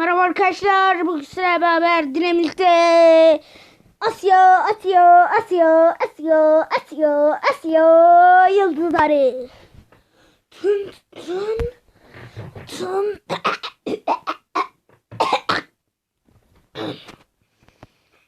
Merhaba arkadaşlar. Bugün sizlerle beraber dinamikte Asya, Asya, Asya, Asya, Asya, Asya yıldızları. Tüm, tüm, tüm.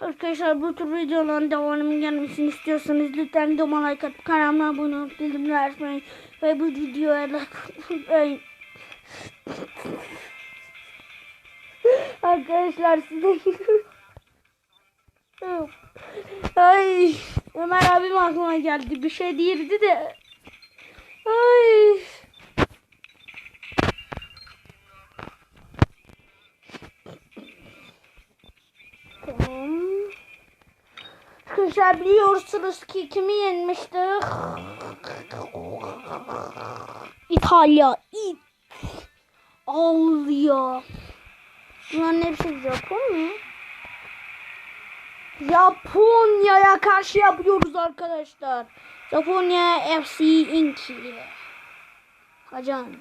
Arkadaşlar bu tür videoların devamının gelmesini istiyorsanız lütfen videoma like atıp kanalıma abone olup bildirimleri açmayı ve bu videoya like Arkadaşlar size Ay Ömer abim aklıma geldi. Bir şey değildi de. Ay. Tamam. Arkadaşlar biliyorsunuz ki kimi yenmiştik? İtalya. İt. Ağlıyor. Bunların hepsi Japonya. Japonya'ya karşı yapıyoruz arkadaşlar. Japonya FC Inc. Hacan.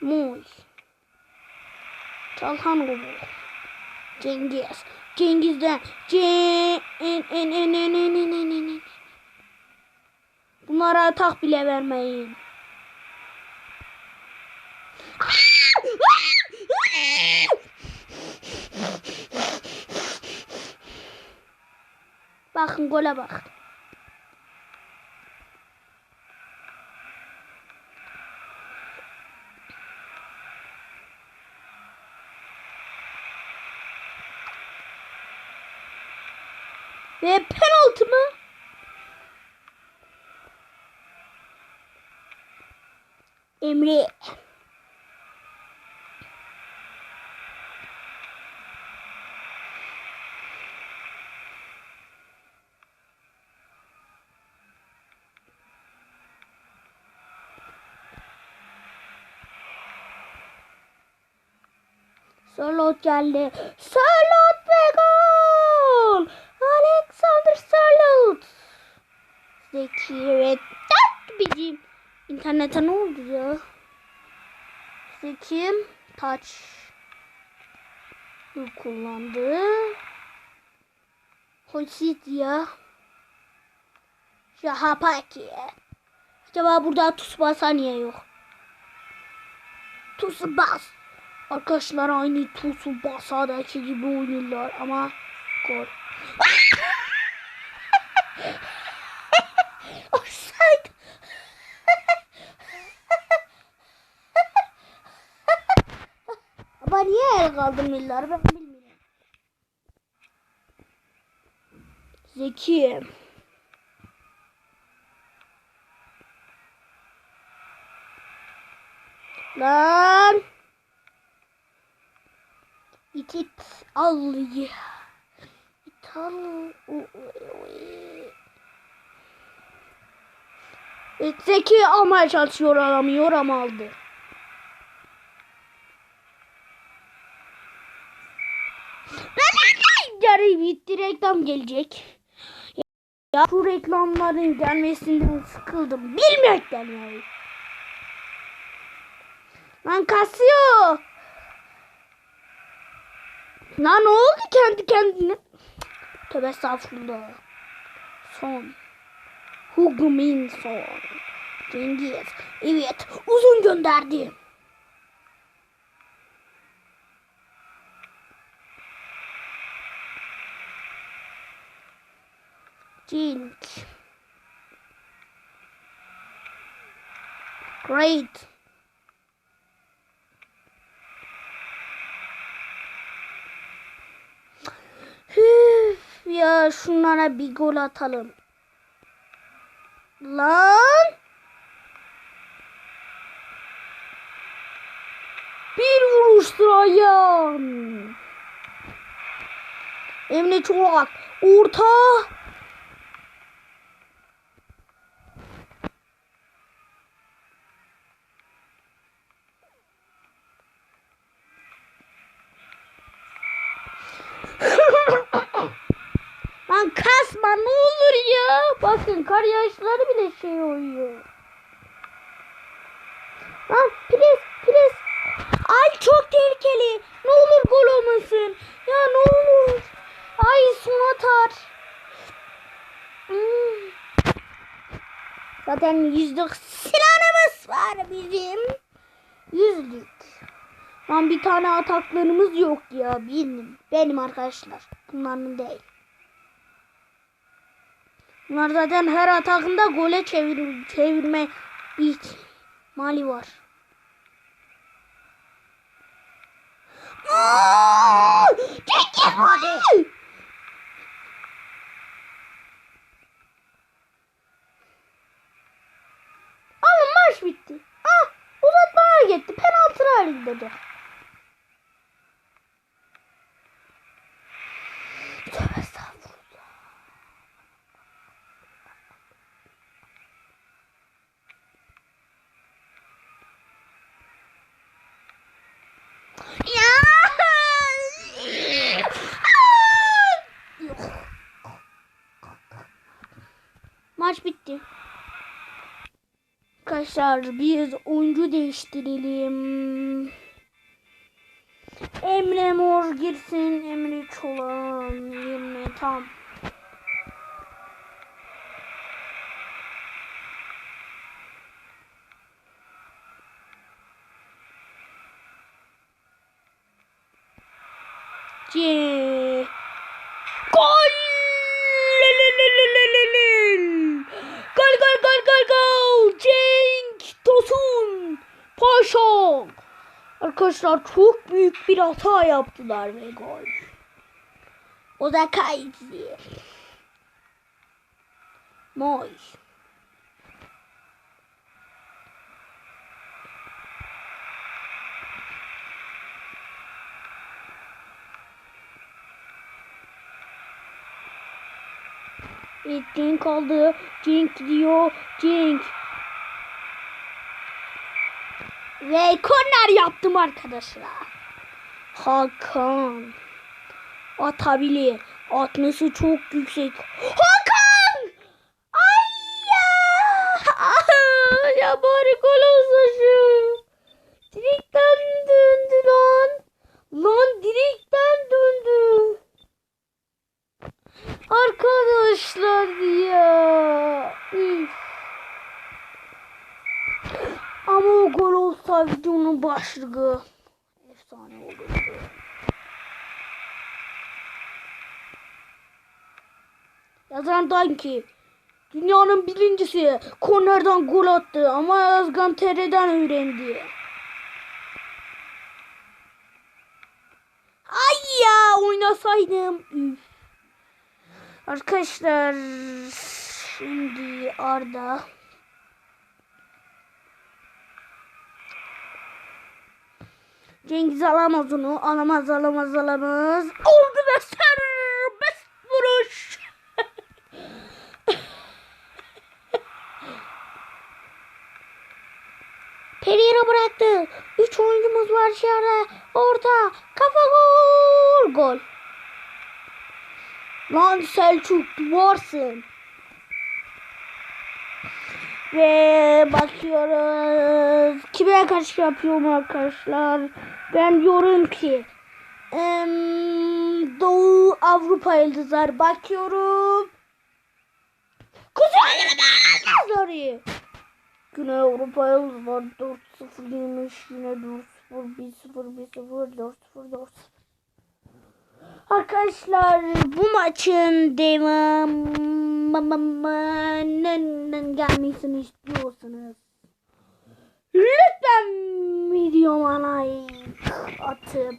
Muy. Çalhan Gubur. Cengiz. Cengiz'den. Cengiz'den. Bunlara tak bile vermeyin. Bakın gole bak. Ve penaltı mı? Emre. Sörlot geldi. Sörlot ve gol. Alexander Sörlot. Zeki ve tat bizim. İnternete ne oldu ya? Zeki taç kullandı. Hoşit ya. Şahapaki. Acaba burada Tsubasa niye yok? Tsubasa. Arkadaşlar aynı Tusu Basa'daki gibi oynuyorlar ama gol. Offside. Ama niye el kaldırmıyorlar ben bilmiyorum. Zeki. Lan. İt it al ya. İt al. Evet, Zeki almaya çalışıyor alamıyor ama aldı. Reklam gelecek. Ya şu reklamların gelmesinden sıkıldım. Bilmekten yani. Lan kasıyor. Lan ne oldu kendi kendine? Tövbe estağfurullah. Son. Hugo Min son. Cengiz. Evet. Uzun gönderdi. Cink. Great. Üf, ya şunlara bir gol atalım. Lan. Bir vuruştur ayağım. Emre Çolak. Orta. Bakın kar yağışları bile şey oluyor. Lan pres pres. Ay çok tehlikeli. Ne olur gol olmasın. Ya ne olur. Ay son atar. Hmm. Zaten yüzlük silahımız var bizim. Yüzlük. Lan bir tane ataklarımız yok ya benim. Benim arkadaşlar. Bunların değil. Bunlar zaten her atakında gole çevir çevirme ihtimali var. Cengiz hadi! Ama maç bitti. Ah uzatmaya gitti. Penaltılar gidecek. Tövbe estağfurullah. Ya! Yok. Maç bitti. Arkadaşlar biz oyuncu değiştirelim. Emre Mor girsin. Emre Çolak yerine tam. C. Gol! Gol gol gol gol gol! Cenk Tosun Paşa. Arkadaşlar çok büyük bir hata yaptılar ve gol. O da kaydı. Moy. Evet, Cenk aldı. Cenk gidiyor. Cenk. Ve yaptım arkadaşlar. Hakan. Atabilir. Atması çok yüksek. Hakan! Ay ya! Ah, ya bari gol olsa şu. Direkten döndü lan. Lan direkten döndü. Arkadaşlar ya. Üf. Ama o gol olsa videonun başlığı efsane olurdu. Yazan ki dünyanın birincisi kornerden gol attı ama Yazgan TR'den öğrendi. Ay ya oynasaydım. Arkadaşlar şimdi Arda Cengiz alamaz onu. Alamaz alamaz alamaz. Oldu ve serbest vuruş. Pereira bıraktı. Üç oyuncumuz var dışarıda. Orta. Kafa gol. Gol. Lan Selçuk varsın. Ve bakıyoruz. Kime karşı yapıyorum arkadaşlar? Ben diyorum ki em, Doğu Avrupa yıldızlar bakıyorum. Kuzey yıldızları. Güney Avrupa yıldızlar 4-0 yemiş. Yine 4-0, 1-0, 1-0, 4-0, 4-0. Arkadaşlar bu maçın devamının gelmesini istiyorsanız lütfen videoma like atıp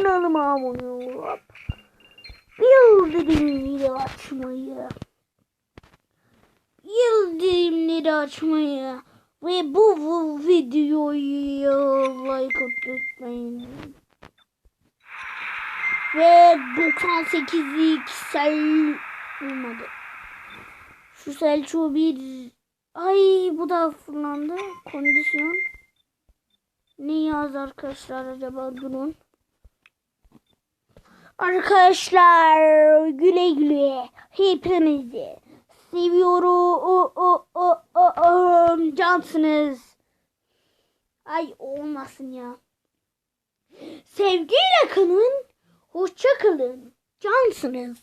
kanalıma abone olup bildirimleri açmayı bildirimleri açmayı ve bu, bu videoyu like atmayı. Ve 98'lik sel olmadı. Şu Selçuk bir ay bu da fırlandı. Kondisyon. Ne yaz arkadaşlar acaba durun. Arkadaşlar güle güle hepinizi seviyorum. O, o, o, o, o, cansınız. Ay olmasın ya. Se Sevgiyle kalın. Hoşça kalın. Cansınız.